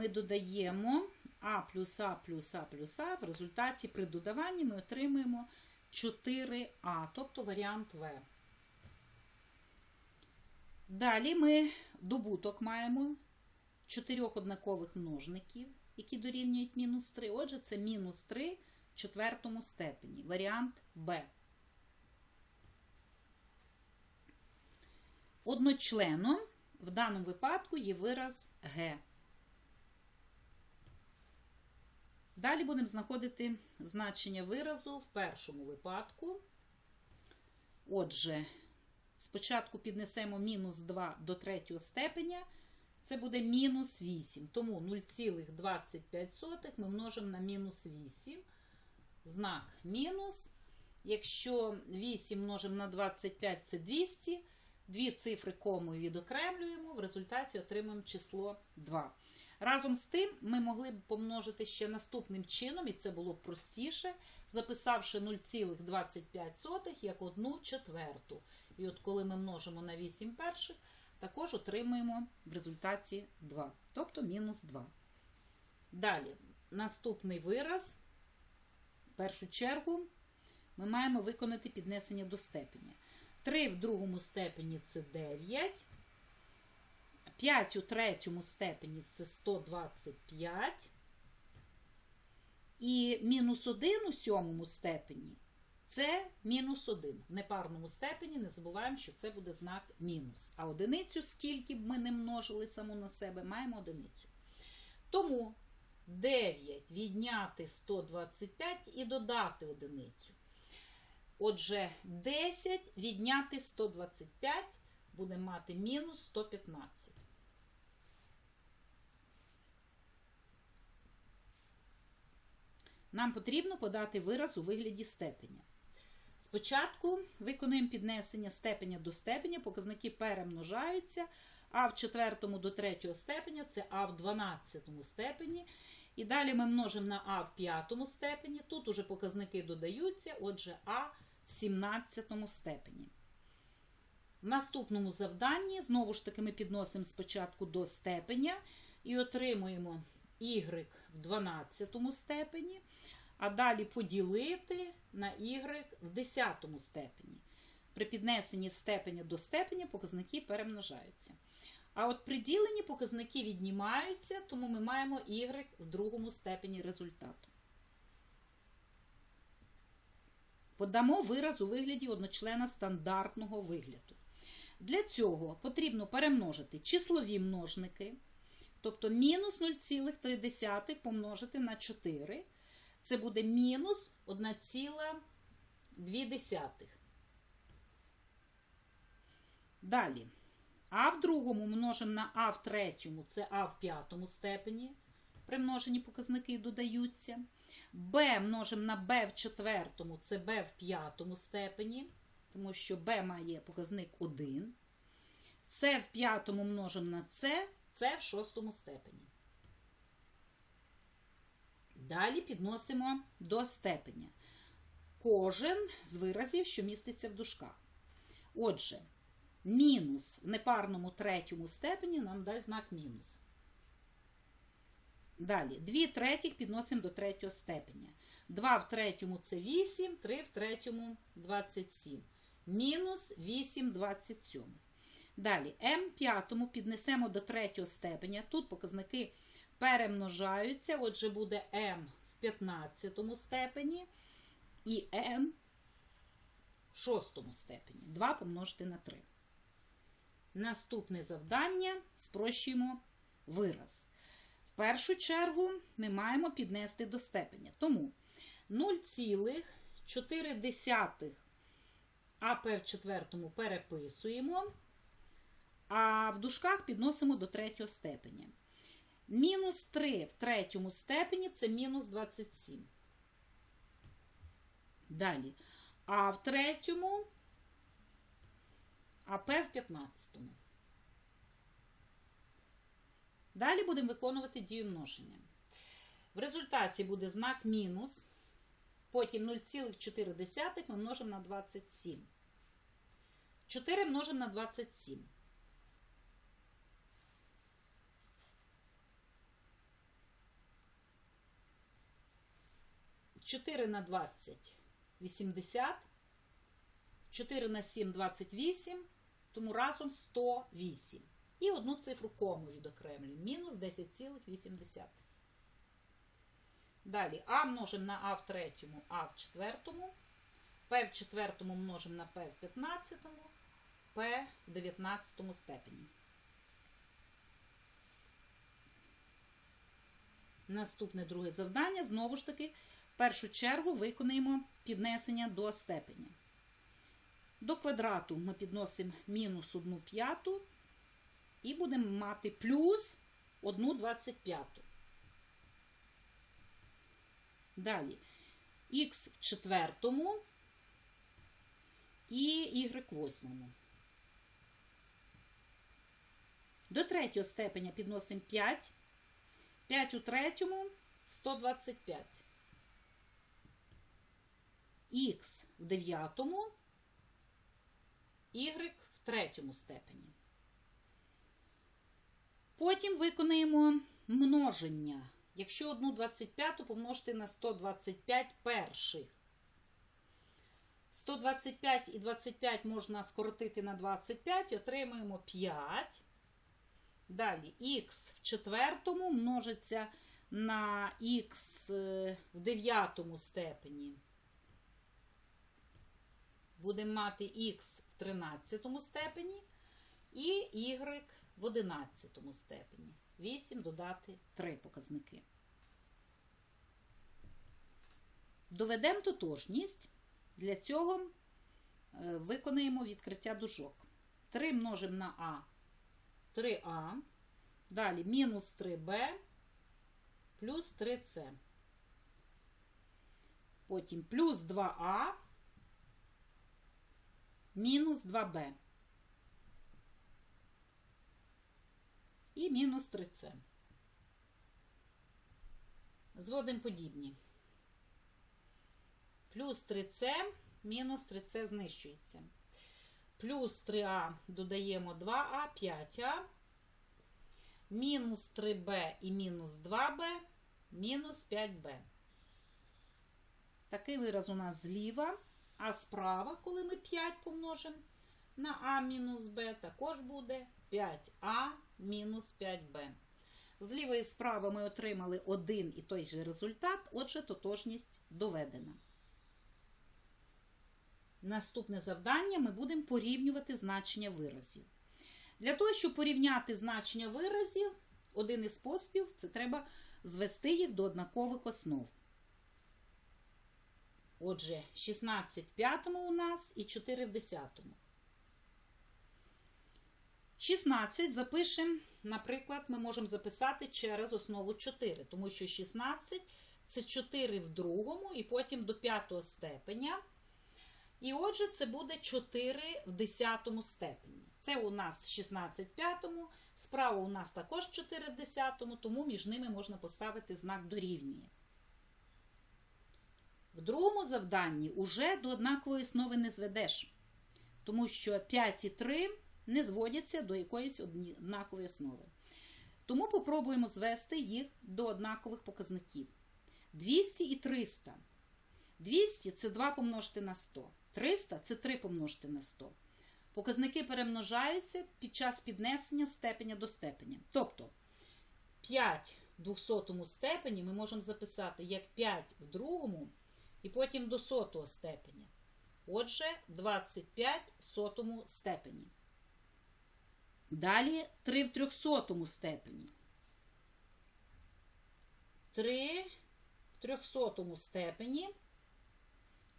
ми додаємо А плюс А плюс А плюс А. В результаті при додаванні ми отримуємо 4А, тобто варіант В. Далі ми добуток маємо чотирьох однакових множників, які дорівнюють мінус 3. Отже, це мінус 3 в четвертому степені. Варіант Б. Одночленом в даному випадку є вираз Г. Далі будемо знаходити значення виразу в першому випадку. Отже, спочатку піднесемо мінус 2 до третього степеня. Це буде мінус 8. Тому 0,25 ми множимо на мінус 8. Знак мінус. Якщо 8 множимо на 25, це 200. Дві цифри комою відокремлюємо, в результаті отримаємо число 2. Разом з тим, ми могли б помножити ще наступним чином, і це було б простіше, записавши 0,25 як 1 четверту. І от коли ми множимо на 8 перших, також отримуємо в результаті 2, тобто мінус 2. Далі, наступний вираз, в першу чергу, ми маємо виконати піднесення до степеня. 3 в другому степені це 9. 5 у третьому степені це 125. І мінус 1 у сьомому степені це мінус 1. В непарному степені не забуваємо, що це буде знак мінус. А одиницю, скільки б ми не множили саму на себе, маємо одиницю. Тому 9 відняти 125 і додати одиницю. Отже, 10 відняти 125 буде мати мінус 115. Нам потрібно подати вираз у вигляді степеня. Спочатку виконуємо піднесення степеня до степеня, показники перемножаються, а в четвертому до третього степеня це А в 12 степені. І далі ми множимо на А в п'ятому степені. Тут уже показники додаються, отже, А в 17 степені. В наступному завданні, знову ж таки, ми підносимо спочатку до степеня і отримуємо y в 12 степені, а далі поділити на y в 10 степені. При піднесенні степеня до степеня показники перемножаються. А от при діленні показники віднімаються, тому ми маємо y в другому степені результату. Подамо вираз у вигляді одночлена стандартного вигляду. Для цього потрібно перемножити числові множники, тобто мінус 0,3 помножити на 4. Це буде мінус 1,2. Далі. А в другому множимо на А в третьому, це А в п'ятому степені. Примножені показники додаються. Б множимо на Б в четвертому, це Б в п'ятому степені, тому що Б має показник 1. С в п'ятому множимо на С, С в шостому степені. Далі підносимо до степеня. Кожен з виразів, що міститься в дужках. Отже, мінус в непарному третьому степені нам дасть знак мінус. Далі, 2 третіх підносимо до третього степеня. 2 в третьому це 8, 3 в третьому 27. Мінус 8 27. Далі, m п'ятому піднесемо до третього степеня. Тут показники перемножаються. Отже, буде m в 15 степені і n в 6 степені. 2 помножити на 3. Наступне завдання спрощуємо вираз. В першу чергу ми маємо піднести до степеня. Тому 0,4 АП в четвертому переписуємо, а в дужках підносимо до третього степеня. Мінус 3 в третьому степені це мінус 27. Далі. А в третьому АП в 15. Далі будемо виконувати дію множення. В результаті буде знак мінус. Потім 0,4 ми множимо на 27. 4 множимо на 27. 4 на 20 80. 4 на 7 28. Тому разом 108. І одну цифру кому відокремлюємо. Мінус 10,8. Далі А множимо на А в третьому, А в четвертому. П в четвертому множимо на П в п'ятнадцятому, П в дев'ятнадцятому степені. Наступне друге завдання. Знову ж таки, в першу чергу виконуємо піднесення до степеня. До квадрату ми підносимо мінус 1 п'яту і будемо мати плюс 1 25. Далі х в четвертому і y восьмому. До третього степеня підносимо 5. 5 у третьому 125. Х в дев'ятому, y в третьому степені. Потім виконаємо множення. Якщо одну 25 помножити на 125 перших. 125 і 25 можна скоротити на 25, отримаємо 5. Далі х в четвертому множиться на х в дев'ятому степені. Будемо мати х в 13 степені і y в 11 степені. 8 додати 3 показники. Доведемо тотожність. Для цього виконаємо відкриття дужок. 3 множимо на А 3А. Далі мінус 3Б плюс 3С. Потім плюс 2А мінус 2Б. І мінус 3С. Зводимо подібні. Плюс 3С, мінус 3С знищується. Плюс 3А додаємо 2А, 5А. Мінус 3Б і мінус 2Б, мінус 5Б. Такий вираз у нас зліва. А справа, коли ми 5 помножимо на А мінус Б, також буде 5А мінус 5Б. Зліва і справа ми отримали один і той же результат, отже, тотожність доведена. Наступне завдання ми будемо порівнювати значення виразів. Для того, щоб порівняти значення виразів, один із способів це треба звести їх до однакових основ. Отже, 16 в п'ятому у нас і 4 в десятому. 16 запишемо, наприклад, ми можемо записати через основу 4, тому що 16 це 4 в другому і потім до п'ятого степеня. І отже, це буде 4 в 10 степені. Це у нас 16 в п'ятому, справа у нас також 4 в 10, тому між ними можна поставити знак дорівнює. В другому завданні уже до однакової основи не зведеш, тому що 5 і 3 не зводяться до якоїсь однакової основи. Тому попробуємо звести їх до однакових показників. 200 і 300. 200 це 2 помножити на 100. 300 це 3 помножити на 100. Показники перемножаються під час піднесення степеня до степеня. Тобто 5 в 200 степені ми можемо записати як 5 в другому і потім до сотого степеня. Отже, 25 в сотому степені. Далі 3 в 300 степені. 3 в 300 степені.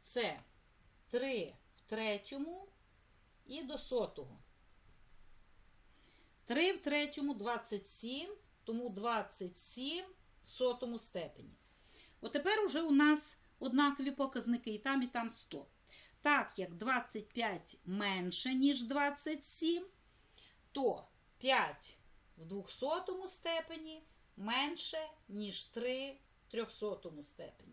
Це 3 в третьому і до сотого. 3 в третьому 27, тому 27 в сотому степені. От тепер уже у нас однакові показники і там, і там 100. Так як 25 менше, ніж 27, то 5 в 200 степені менше, ніж 3 в 300 степені.